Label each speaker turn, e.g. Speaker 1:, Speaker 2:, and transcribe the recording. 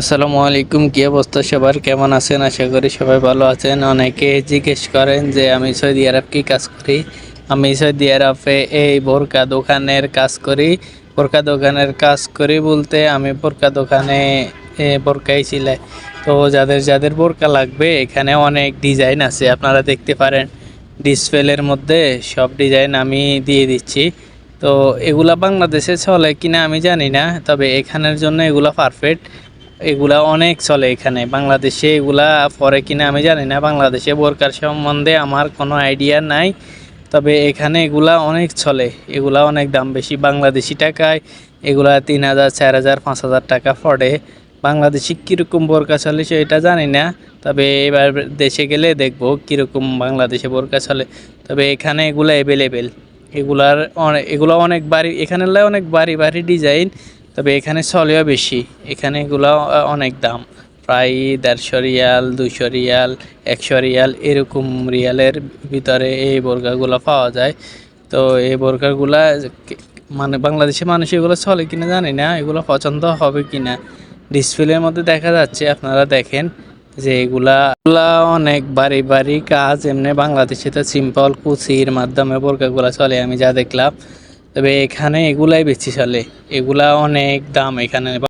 Speaker 1: আসসালামু আলাইকুম, কি অবস্থা সবার? কেমন আছেন? আশা করি সবাই ভালো আছেন। অনেকে জিজ্ঞেস করেন যে, আমি সৌদি আরব কি কাজ করি? আমি সৌদি আরবে এই বোরকা দোকানের কাজ করি। বোরকা দোকানের কাজ করি বলতে আমি বোরকা দোকানে বোরকাই ছিলাই তো যাদের যাদের বোরকা লাগবে, এখানে অনেক ডিজাইন আছে। আপনারা দেখতে পারেন, ডিসপ্লের মধ্যে সব ডিজাইন আমি দিয়ে দিচ্ছি। তো এগুলা বাংলাদেশে চলে কিনা আমি জানি না, তবে এখানের জন্য এগুলা পারফেক্ট এগুলা অনেক চলে এখানে। বাংলাদেশে এগুলা পরে কিনা আমি জানি না। বাংলাদেশে বোরকার সম্বন্ধে আমার কোনো আইডিয়া নাই। তবে এখানে এগুলা অনেক চলে। এগুলা অনেক দাম বেশি। বাংলাদেশি টাকায় এগুলা তিন হাজার, চার হাজার, পাঁচ হাজার টাকা পড়ে। বাংলাদেশি কীরকম বোরকা চলে সেটা জানি না। তবে এবার দেশে গেলে দেখব কীরকম বাংলাদেশে বোরকা চলে। তবে এখানে এগুলো অ্যাভেলেবেল এগুলার অনেক এগুলো অনেক বাড়ি এখানে লাই অনেক বাড়ি বাড়ি ডিজাইন তবে এখানে চলেও বেশি। এখানে এগুলো অনেক দাম। প্রায় দেড়শো রিয়াল দুশো রিয়াল, একশো রিয়াল এরকম রিয়ালের ভিতরে এই বোরকাগুলো পাওয়া যায়। তো এই বোরকাগুলা মানে বাংলাদেশের মানুষ এগুলো চলে কিনা জানি না, এগুলো পছন্দ হবে কিনা। ডিসপ্লের মধ্যে দেখা যাচ্ছে, আপনারা দেখেন যে এগুলা অনেক বাড়ি বাড়ি কাজ, এমনি বাংলাদেশে তো সিম্পল কুচির মাধ্যমে বোরকাগুলা চলে। আমি যা দেখলাম তবে এখানে এগুলাই বেশি চলে। এগুলা অনেক দাম এখানে।